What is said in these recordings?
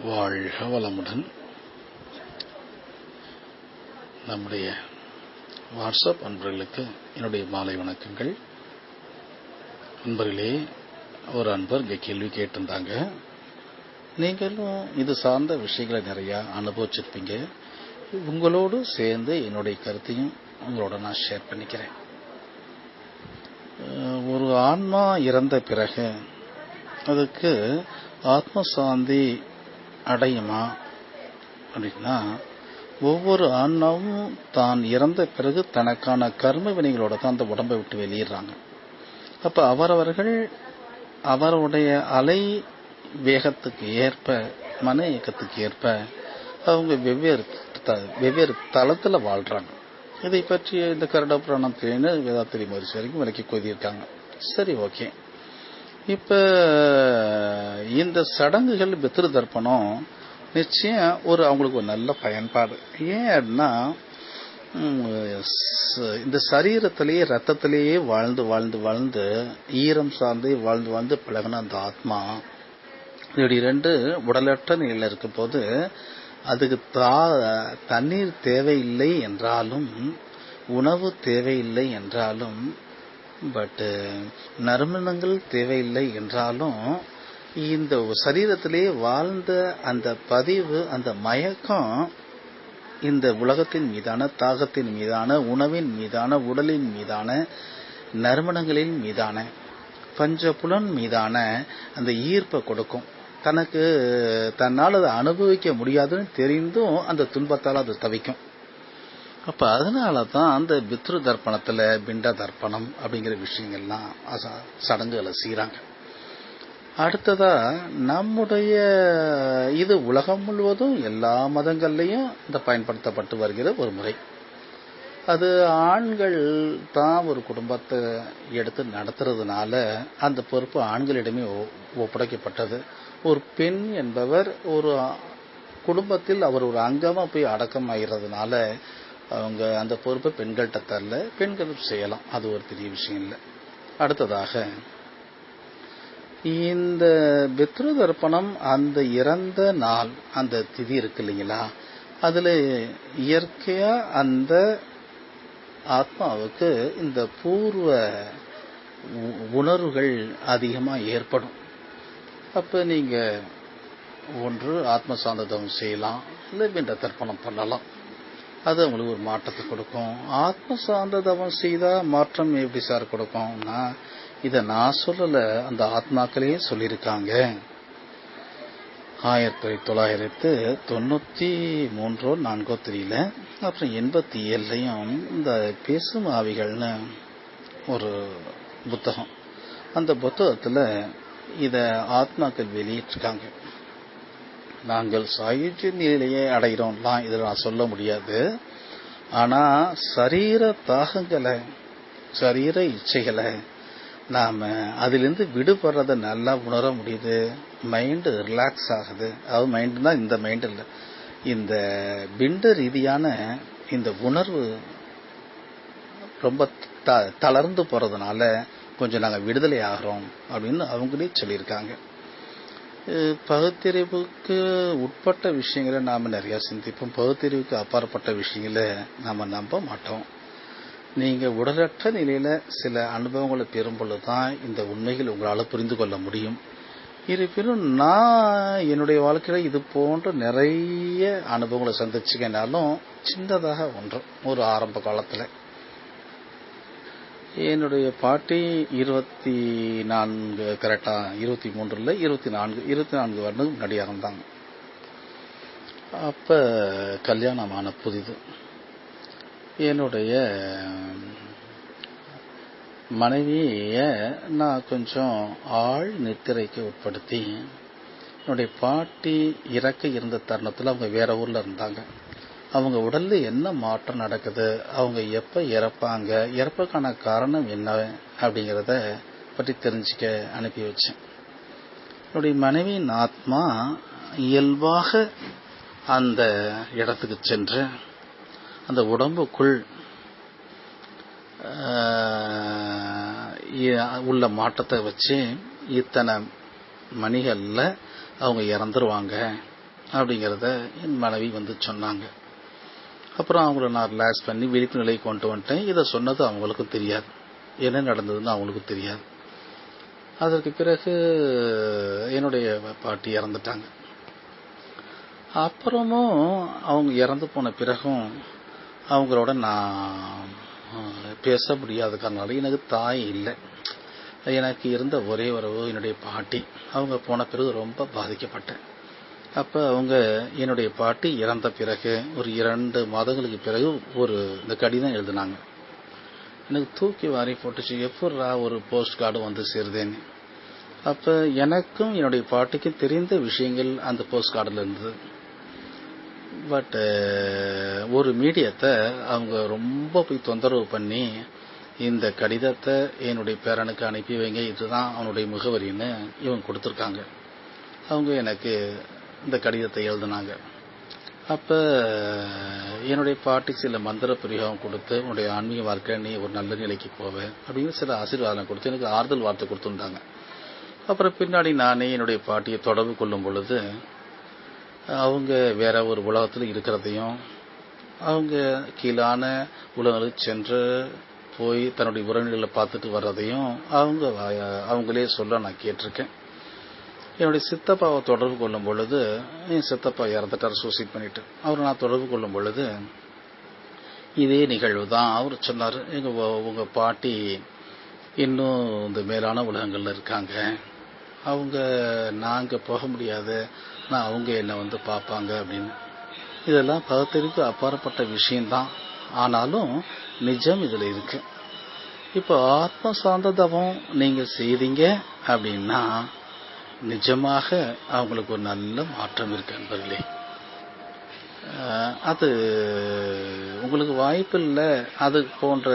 வாழ்க வளமுடன். நம்முடைய வாட்ஸ்அப் அன்பர்களுக்கு என்னுடைய மாலை வணக்கங்கள். அன்பர்களே ஒரு அன்பர் இங்கே கேள்வி கேட்டிருந்தாங்க. நீங்களும் இது சார்ந்த விஷயங்களை நிறையா அனுபவிச்சிருப்பீங்க. உங்களோடு சேர்ந்து என்னுடைய கருத்தையும் உங்களோட நான் ஷேர் பண்ணிக்கிறேன். ஒரு ஆன்மா இறந்த பிறகு அதுக்கு ஆத்ம சாந்தி அடையுமா? அப்படின்னா ஒவ்வொரு ஆன்மாவும் தான் இறந்த பிறகு தனக்கான கர்ம வினைகளோட தான் அந்த உடம்பை விட்டு வெளியிடுறாங்க. அப்ப அவரவர்கள் அவருடைய அலை வேகத்துக்கு ஏற்ப மன இயக்கத்துக்கு ஏற்ப அவங்க வெவ்வேறு த- வெவ்வேறு தளத்துல வாழ்றாங்க. இதை பற்றி இந்த கருட புராணத்திலேன்னு வேதாத்திரி மகிழ்ச்சி வரைக்கும் விலக்கி கொதியிருக்காங்க சரி ஓகே. இப்ப இந்த சடங்குகள் பித்ரு தர்ப்பணம் நிச்சயம் ஒரு அவங்களுக்கு ஒரு நல்ல பயன்பாடு. ஏன் அப்படின்னா இந்த சரீரத்திலேயே ரத்தத்திலேயே வாழ்ந்து வாழ்ந்து வாழ்ந்து ஈரம் சார்ந்து வாழ்ந்து வாழ்ந்து பழகின அந்த ஆத்மா இப்படி ரெண்டு உடலற்ற நிலையில் இருக்கும் போது அதுக்கு தா தண்ணீர் தேவையில்லை என்றாலும் உணவு தேவையில்லை என்றாலும் பட்டு uh, நறுமணங்கள் தேவையில்லை என்றாலும் இந்த சரீரத்திலே வாழ்ந்த அந்த பதிவு அந்த மயக்கம் இந்த உலகத்தின் மீதான தாகத்தின் மீதான உணவின் மீதான உடலின் மீதான நறுமணங்களின் மீதான பஞ்சபுலன் மீதான அந்த ஈர்ப்பை கொடுக்கும். தனக்கு தன்னால் அதை அனுபவிக்க முடியாதுன்னு தெரிந்தும் அந்த துன்பத்தால் அது தவிக்கும். அப்ப அதனால தான் அந்த பித்ரு தர்ப்பணத்துல பிண்ட தர்ப்பணம் அப்படிங்கிற விஷயங்கள்லாம் சடங்குகளை செய்கிறாங்க அடுத்ததா நம்முடைய இது உலகம் முழுவதும் எல்லா மதங்கள்லையும் இந்த பயன்படுத்தப்பட்டு வருகிற ஒரு முறை. அது ஆண்கள் தான் ஒரு குடும்பத்தை எடுத்து நடத்துறதுனால அந்த பொறுப்பு ஆண்களிடமே ஒ- ஒப்படைக்கப்பட்டது. ஒரு பெண் என்பவர் ஒரு குடும்பத்தில் அவர் ஒரு அங்கமா போய் அடக்கம் ஆகிறதுனால அவங்க அந்த பொறுப்பை பெண்கள்கிட்ட தரல பெண்கள் செய்யலாம். அது ஒரு பெரிய விஷயம் இல்லை. அடுத்ததாக இந்த பித்ரு தர்ப்பணம் அந்த இறந்த நாள் அந்த திதி இருக்கு இல்லைங்களா? அதுல இயற்கையா அந்த ஆத்மாவுக்கு இந்த பூர்வ உ- உணர்வுகள் அதிகமா ஏற்படும். அப்ப நீங்க ஒன்று ஆத்ம சாந்ததம் செய்யலாம் இல்லை பிண்ட தர்ப்பணம் பண்ணலாம். அது அவங்களுக்கு ஒரு மாற்றத்தை கொடுக்கும். ஆத்ம சாந்த தவம் செய்தா மாற்றம் எப்படி சார் கொடுக்கும்னா இதை நான் சொல்லல அந்த ஆத்மாக்களே சொல்லியிருக்காங்க. ஆயிரத்தி தொள்ளாயிரத்து தொண்ணூத்தி மூன்றோ நான்கோ தெரியல. அப்புறம் எண்பத்தி ஏழுலையும் இந்த பேசும் ஆவிகள்னு ஒரு புத்தகம். அந்த புத்தகத்துல இத ஆத்மாக்கள் வெளியிட்டிருக்காங்க. நாங்கள் சாயுஜ்ய நிலையை அடைகிறோம்லாம் இதில் நான் சொல்ல முடியாது. ஆனால் சரீர தாகங்களை சரீர இச்சைகளை நாம் அதிலிருந்து விடுபடுறதை நல்லா உணர முடியுது. மைண்டு ரிலாக்ஸ் ஆகுது. அதுவும் மைண்டு தான் இந்த மைண்டு இல்லை. இந்த பிண்ட ரீதியான இந்த உணர்வு ரொம்ப த- தளர்ந்து போகிறதுனால கொஞ்சம் நாங்கள் விடுதலை ஆகிறோம் அப்படின்னு அவங்களே சொல்லியிருக்காங்க. பகுத்தறிவுக்கு உட்பட்ட விஷயங்களை நாம நிறைய சிந்திப்போம். பகுத்தறிவுக்கு அப்பாற்பட்ட விஷயங்களை நாம நம்ப மாட்டோம். நீங்க உடலற்ற நிலையில சில அனுபவங்களை பெறும் பொழுதுதான் இந்த உண்மைகள் உங்களால புரிந்து கொள்ள முடியும். இருப்பினும் நான் என்னுடைய வாழ்க்கையில இது போன்ற நிறைய அனுபவங்களை சந்திச்சுக்கனாலும் சின்னதாக ஒன்று ஒரு ஆரம்ப காலத்துல. என்னுடைய பாட்டி இருபத்தி நான்கு கரெக்டாக இருபத்தி மூன்றில் இருபத்தி நான்கு இருபத்தி நான்கு வருடம் முன்னாடி இறந்தாங்க அப்போ கல்யாணமான புதிது. என்னுடைய மனைவியை நான் கொஞ்சம் ஆள் நித்திரைக்கு உட்படுத்தி என்னுடைய பாட்டி இறக்க இருந்த தருணத்தில் அவங்க வேற ஊரில் இருந்தாங்க. அவங்க உடல்ல என்ன மாற்றம் நடக்குது? அவங்க எப்ப இறப்பாங்க? இறப்புக்கான காரணம் என்ன? அப்படிங்கறத பற்றி தெரிஞ்சுக்க அனுப்பி வச்சேன். என்னுடைய மனைவியின் ஆத்மா இயல்பாக அந்த இடத்துக்கு சென்று அந்த உடம்புக்குள் உள்ள மாற்றத்தை வச்சு இத்தனை மணிகளில் அவங்க இறந்துருவாங்க அப்படிங்கிறத என் மனைவி வந்து சொன்னாங்க. அப்புறம் அவங்கள நான் ரிலாக்ஸ் பண்ணி விழிப்பு கொண்டு வந்துட்டேன். இதை சொன்னது அவங்களுக்கும் தெரியாது. என்ன நடந்ததுன்னு அவங்களுக்கும் தெரியாது. அதற்கு பிறகு என்னுடைய பாட்டி இறந்துட்டாங்க. அப்புறமும் அவங்க இறந்து போன பிறகும் அவங்களோட நான் பேச முடியாத காரணால எனக்கு தாய் இல்லை. எனக்கு இருந்த ஒரே உறவு என்னுடைய பாட்டி. அவங்க போன பிறகு ரொம்ப பாதிக்கப்பட்டேன். அப்ப அவங்க என்னுடைய பாட்டி இறந்த பிறகு ஒரு இரண்டு மாதங்களுக்கு பிறகு ஒரு இந்த கடிதம் எழுதினாங்க. எனக்கு தூக்கி வாரி போட்டுச்சு எப்படா ஒரு போஸ்ட் கார்டு வந்து சேருதேன்னு. அப்ப எனக்கும் என்னுடைய பாட்டிக்கும் தெரிந்த விஷயங்கள் அந்த போஸ்ட் கார்டில் இருந்தது. பட் ஒரு மீடியத்தை அவங்க ரொம்ப போய் தொந்தரவு பண்ணி இந்த கடிதத்தை என்னுடைய பேரனுக்கு அனுப்பி வைங்க இதுதான் அவனுடைய முகவரின்னு இவங்க கொடுத்துருக்காங்க. அவங்க எனக்கு இந்த கடிதத்தை எழுதினாங்க. அப்ப என்னுடைய பாட்டிக்கு சில மந்திர பிரயோகம் கொடுத்து உன்னுடைய ஆன்மீக வாழ்க்கை நீ ஒரு நல்ல நிலைக்கு போவேன் அப்படின்னு சில ஆசீர்வாதம் கொடுத்து எனக்கு ஆறுதல் வார்த்தை கொடுத்துருந்தாங்க. அப்புறம் பின்னாடி நானே என்னுடைய பாட்டியை தொடர்பு கொள்ளும் பொழுது அவங்க வேற ஒரு உலகத்தில் இருக்கிறதையும் அவங்க கீழான உலகங்களுக்கு சென்று போய் தன்னுடைய உறவினர்களை பார்த்துட்டு வர்றதையும் அவங்க அவங்களே சொல்ல நான் கேட்டிருக்கேன். என்னுடைய சித்தப்பாவை தொடர்பு கொள்ளும் பொழுது என் சித்தப்பா இறந்துட்டார் சூசைட் பண்ணிட்டு. அவர் நான் தொடர்பு கொள்ளும் பொழுது இதே நிகழ்வு தான் அவர் சொன்னார். எங்க உங்க பாட்டி இன்னும் இந்த மேலான உலகங்கள்ல இருக்காங்க. அவங்க நாங்க போக முடியாது. நான் அவங்க என்னை வந்து பார்ப்பாங்க அப்படின்னு. இதெல்லாம் பகுத்தறிவுக்கு அப்பாற்பட்ட விஷயம்தான். ஆனாலும் நிஜம் இதுல இருக்கு. இப்போ ஆத்ம சார்ந்த தவம் நீங்க செய்தீங்க அப்படின்னா நிஜமாக அவங்களுக்கு ஒரு நல்ல மாற்றம் இருக்கு நண்பர்களே. அது உங்களுக்கு வாய்ப்பு இல்லை அது போன்ற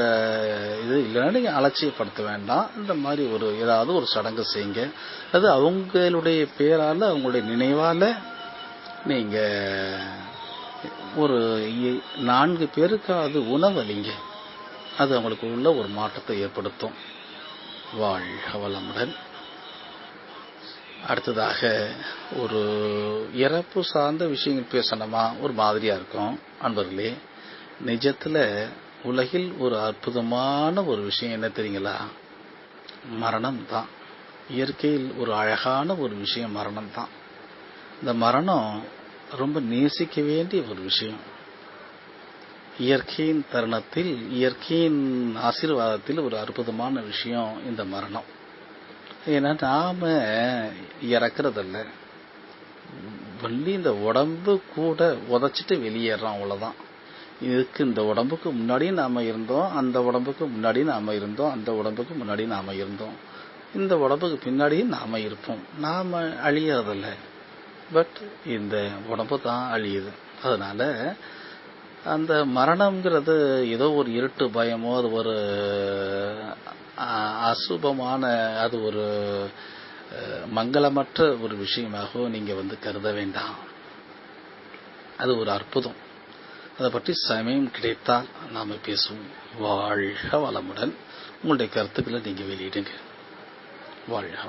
இது இல்லைன்னா நீங்க அலட்சியப்படுத்த வேண்டாம். இந்த மாதிரி ஒரு ஏதாவது ஒரு சடங்கு செய்யுங்க. அது அவங்களுடைய பேரால அவங்களுடைய நினைவால நீங்க ஒரு நான்கு பேருக்கு அது உணவளிங்க. அது அவங்களுக்கு உள்ள ஒரு மாற்றத்தை ஏற்படுத்தும். வாழ்க வளமுடன். அடுத்ததாக ஒரு இறப்பு சார்ந்த விஷயங்கள் பேசணுமா? ஒரு மாதிரியா இருக்கும் அன்பர்களே. நிஜத்துல உலகில் ஒரு அற்புதமான ஒரு விஷயம் என்ன தெரியுங்களா? மரணம் தான். இயற்கையில் ஒரு அழகான ஒரு விஷயம் மரணம் தான். இந்த மரணம் ரொம்ப நேசிக்க வேண்டிய ஒரு விஷயம். இயற்கையின் தருணத்தில் இயற்கையின் ஆசீர்வாதத்தில் ஒரு அற்புதமான விஷயம் இந்த மரணம். ஏன்னா நாம இறக்குறதில்ல. வள்ளி இந்த உடம்பு கூட உதச்சிட்டு வெளியேறோம் அவ்வளவுதான். இதுக்கு இந்த உடம்புக்கு முன்னாடியும் நாம இருந்தோம் அந்த உடம்புக்கு முன்னாடி நாம இருந்தோம் அந்த உடம்புக்கு முன்னாடி நாம இருந்தோம். இந்த உடம்புக்கு பின்னாடியும் நாம இருப்போம். நாம அழியறதில்ல. பட் இந்த உடம்பு தான் அழியுது. அதனால அந்த மரணம்ங்கிறது ஏதோ ஒரு இருட்டு பயமோ அது ஒரு அசுபமான அது ஒரு மங்களமற்ற ஒரு விஷயமாகவும் நீங்க வந்து கருத வேண்டாம். அது ஒரு அற்புதம். அதை பற்றி சமயம் கிடைத்தால் நாம பேசுவோம். வாழ்க வளமுடன். உங்களுடைய கருத்துக்களை நீங்க வெளியிடுங்க. வாழ்க